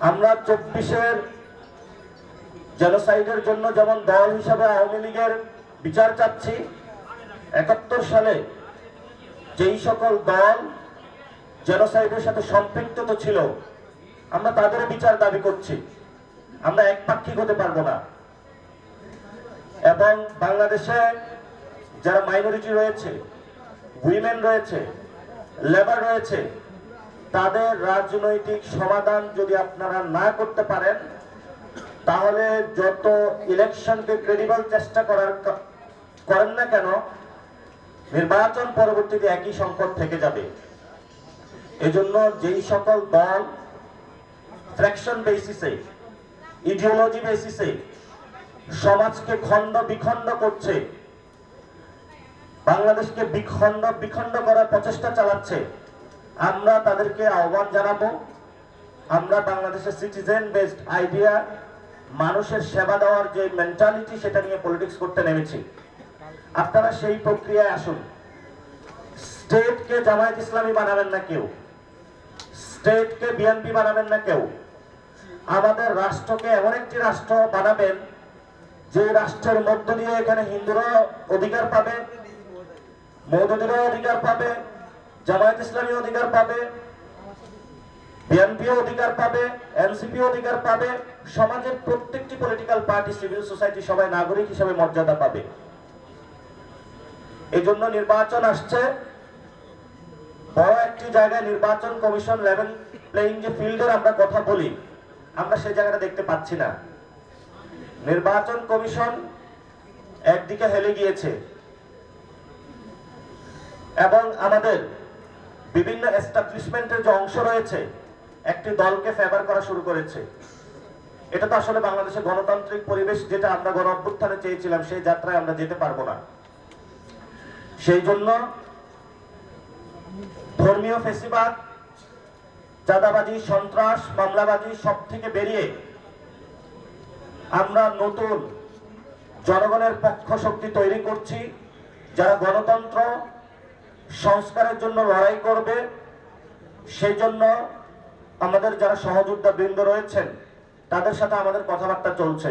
আমরা চব্বিশের জেনোসাইডের জন্য যেমন দল হিসাবে আওয়ামী লীগের বিচার চাচ্ছি, একাত্তর সালে যেই সকল দল জেনোসাইডের সাথে সম্পৃক্ত তো ছিল, আমরা তাদেরও বিচার দাবি করছি। আমরা একপাক্ষিক হতে পারব না। এবং বাংলাদেশে যারা মাইনরিটি রয়েছে উইমেন রয়েছে লেবার রয়েছে তাদের রাজনৈতিক সমাধান যদি আপনারা না করতে পারেন, তাহলে যত ইলেকশনকে ক্রেডিবল চেষ্টা করার করেন না কেন, নির্বাচন পরবর্তীতে একই সংকট থেকে যাবে। এজন্য যেই সকল দল ফ্র্যাকশন বেসিসে ইডিওলজি বেসিসে সমাজকে খণ্ড বিখণ্ড করছে, বাংলাদেশকে বিখণ্ড বিখণ্ড করার প্রচেষ্টা চালাচ্ছে আমরা তাদেরকে আহ্বান জানাব। আমরা বাংলাদেশের সিটিজেন বেসড আইডিয়া মানুষের সেবা দেওয়ার যে মেন্টালিটি সেটা নিয়ে পলিটিক্স করতে নেমেছি। আপনারা সেই প্রক্রিয়ায় আসুন। স্টেটকে জামায়াত ইসলামী বানাবেন না কেউ। স্টেটকে বিএনপি বানাবেন না কেউ। আমাদের রাষ্ট্রকে এমন একটি রাষ্ট্র বানাবেন, যে রাষ্ট্রের মধ্য দিয়ে এখানে হিন্দুরা অধিকার পাবে মৌদুদিরা অধিকার পাবে জামায়াত ইসলামী অধিকার পাবে, বিএনপিও অধিকার পাবে এনসিপি অধিকার পাবে, সমাজের প্রত্যেকটি পলিটিক্যাল পার্টি সিভিল সোসাইটি সবাই নাগরিক হিসেবে মর্যাদা পাবে। এই জন্য নির্বাচন আসছে। বড় একটি জায়গায় নির্বাচন কমিশন লেভেল প্লেইং যে ফিল্ডের আমরা কথা বলি, আমরা সেই জায়গাটা দেখতে পাচ্ছি না। নির্বাচন কমিশন একদিকে হেলে গিয়েছে। এবং আমাদের বিভিন্ন এস্টাবলিশমেন্টের যে অংশ রয়েছে, একটি দলকে ফেভার করা শুরু করেছে। এটা তো আসলে বাংলাদেশের গণতান্ত্রিক পরিবেশ যেটা আমরা গণ অভ্যুত্থানে চেয়েছিলাম, সেই যাত্রায় আমরা যেতে পারব না। সেই জন্য ধর্মীয় ফেসিবাদ, চাঁদাবাজি, সন্ত্রাস, মামলাবাজি সব থেকে বেরিয়ে আমরা নতুন জনগণের পক্ষ শক্তি তৈরি করছি, যারা গণতন্ত্র সংস্কারের জন্য লড়াই করবে সেই জন্য আমাদের যারা সহযোদ্ধা বৃন্দ রয়েছেন, তাদের সাথে আমাদের কথাবার্তা চলছে।